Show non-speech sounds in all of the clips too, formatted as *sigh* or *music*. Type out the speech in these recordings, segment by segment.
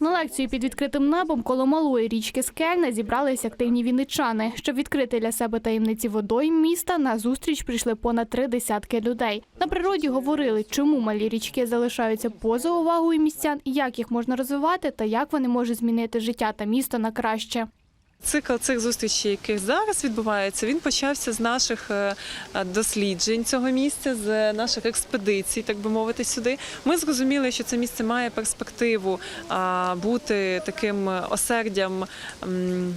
На лекцію під відкритим небом коло малої річки Скельна зібрались активні вінничани. Щоб відкрити для себе таємниці водойм міста, на зустріч прийшли понад три десятки людей. На природі говорили, чому малі річки залишаються поза увагою містян, як їх можна розвивати та як вони можуть змінити життя та місто на краще. Цикл цих зустрічей, яких зараз відбувається, він почався з наших е, е, досліджень цього місця, з наших експедицій, так би мовити, сюди. Ми зрозуміли, що це місце має перспективу бути таким осердям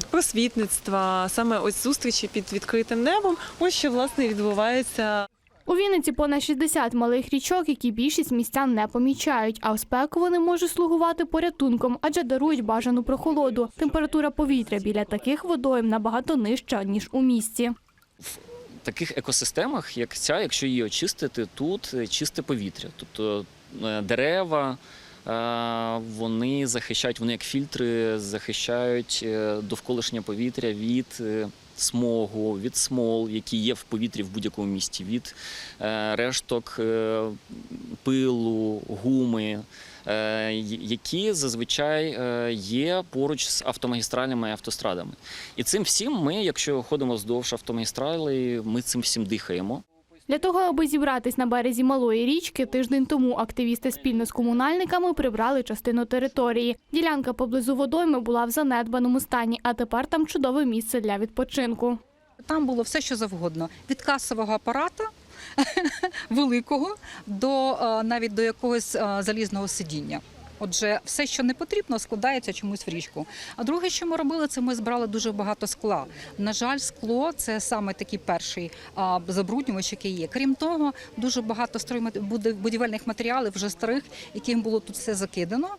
просвітництва, саме ось зустрічі під відкритим небом. Ось що власне відбувається У Вінниці понад 60 малих річок, які більшість містян не помічають. А в спеку вони можуть слугувати порятунком, адже дарують бажану прохолоду. Температура повітря біля таких водойм набагато нижча ніж у місті. В таких екосистемах, як ця, якщо її очистити, тут е, чисте повітря. Тобто е, дерева. Е, Вони захищають, вони як фільтри захищають е, довколишнє повітря від е, смогу, від смол, які є в повітрі в будь-якому місті, від решток пилу, гуми, які зазвичай є поруч з автомагістралями і автострадами. І цим всім ми, якщо ходимо вздовж автомагістралей, ми цим всім дихаємо. Для того, аби зібратись на березі малої річки, тиждень тому активісти спільно з комунальниками прибрали частину території. Ділянка поблизу водойми була в занедбаному стані, а тепер там чудове місце для відпочинку. Там було все, що завгодно: від касового апарата *laughs* великого до е, навіть до якогось е, залізного сидіння. Отже, все, що не потрібно, складається чомусь в річку. А друге, що ми робили, це ми збирали дуже багато скла. На жаль, скло це саме такий перший забруднювач, який є. Крім того, дуже багато будівельних матеріалів вже старих, яким було тут все закидано.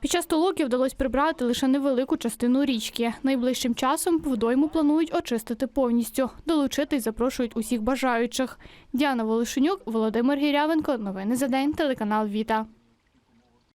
Під час толоки вдалося прибрати лише невелику частину річки. Найближчим часом водойму планують очистити повністю. Долучитись запрошують усіх бажаючих. Діана Волошенюк, Володимир Гірявенко. Новини за день. Телеканал Віта.